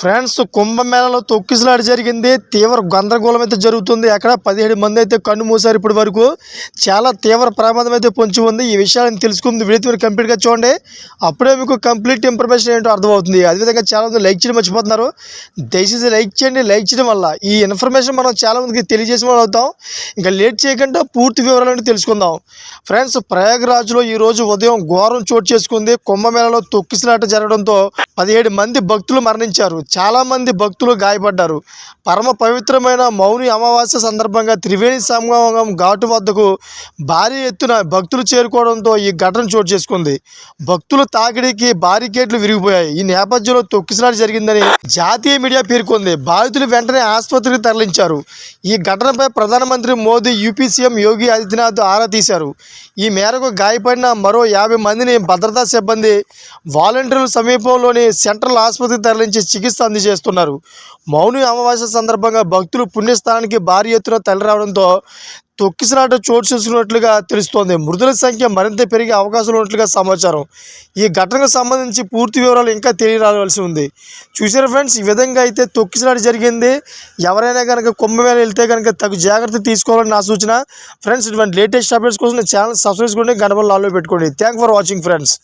Friends కుంభమేళలో తొక్కిసలాట జరిగింది. తీవ్ర గందరగోళం అయితే జరుగుతుంది. అక్కడ పదిహేడు మంది అయితే కన్ను మూసారు ఇప్పటి వరకు. చాలా తీవ్ర ప్రమాదం అయితే పొంచి ఉంది. ఈ విషయాన్ని తెలుసుకుంది వీడియో మీరు కంప్లీట్గా చూడండి. అప్పుడే మీకు కంప్లీట్ ఇన్ఫర్మేషన్ ఏంటో అర్థమవుతుంది. అదేవిధంగా చాలామంది లైక్ చేయడం మర్చిపోతున్నారు. దయచేసి లైక్ చేయండి. లైక్ చేయడం వల్ల ఈ ఇన్ఫర్మేషన్ మనం చాలామందికి తెలియజేసిన వాళ్ళు అవుతాం. ఇంకా లేట్ చేయకుండా పూర్తి వివరాలను తెలుసుకుందాం. ఫ్రెండ్స్ ప్రయాగరాజ్లో ఈరోజు ఉదయం ఘోరం చోటు చేసుకుంది. కుంభమేళలో తొక్కిసలాట జరగడంతో పదిహేడు మంది భక్తులు మరణించారు. చాలామంది భక్తులు గాయపడ్డారు. పరమ పవిత్రమైన మౌని అమావాస్య సందర్భంగా త్రివేణి సంగమం ఘాటు వద్దకు భారీ ఎత్తున భక్తులు చేరుకోవడంతో ఈ ఘటన చోటు చేసుకుంది. భక్తుల తాకిడికి బారికేట్లు విరిగిపోయాయి. ఈ నేపథ్యంలో తొక్కిసలాట జరిగిందని జాతీయ మీడియా పేర్కొంది. బాధితులు వెంటనే ఆసుపత్రికి తరలించారు. ఈ ఘటనపై ప్రధానమంత్రి మోదీ యూపీ సీఎం యోగి ఆదిత్యనాథ్ ఆరా తీశారు. ఈ మేరకు గాయపడిన మరో యాభై మందిని భద్రతా సిబ్బంది వాలంటీర్ల సమీపంలోని సెంట్రల్ ఆసుపత్రికి తరలించి చికిత్స అందజేస్తున్నారు మౌని అమావాస్య సందర్భంగా భక్తులు పుణ్యస్థానానికి భారీ ఎత్తున తరలిరావడంతో తొక్కిసలాట చోటు చేసుకున్నట్లుగా తెలుస్తోంది. మృతుల సంఖ్య మరింత పెరిగే అవకాశం ఉన్నట్లుగా సమాచారం. ఈ ఘటనకు సంబంధించి పూర్తి వివరాలు ఇంకా తెలియరావలసి ఉంది. చూసారు ఫ్రెండ్స్ ఈ విధంగా అయితే తొక్కిసలాట జరిగింది. ఎవరైనా కనుక కుంభమేళ వెళ్తే కనుక తగు జాగ్రత్త తీసుకోవాలని నా సూచన. ఫ్రెండ్స్ ఇటువంటి లేటెస్ట్ అప్డేట్స్ కోసం ఛానల్ సబ్స్క్రైబ్ చేసుకోండి గణపతి లాల్లో పెట్టుకోండి. Thank for watching friends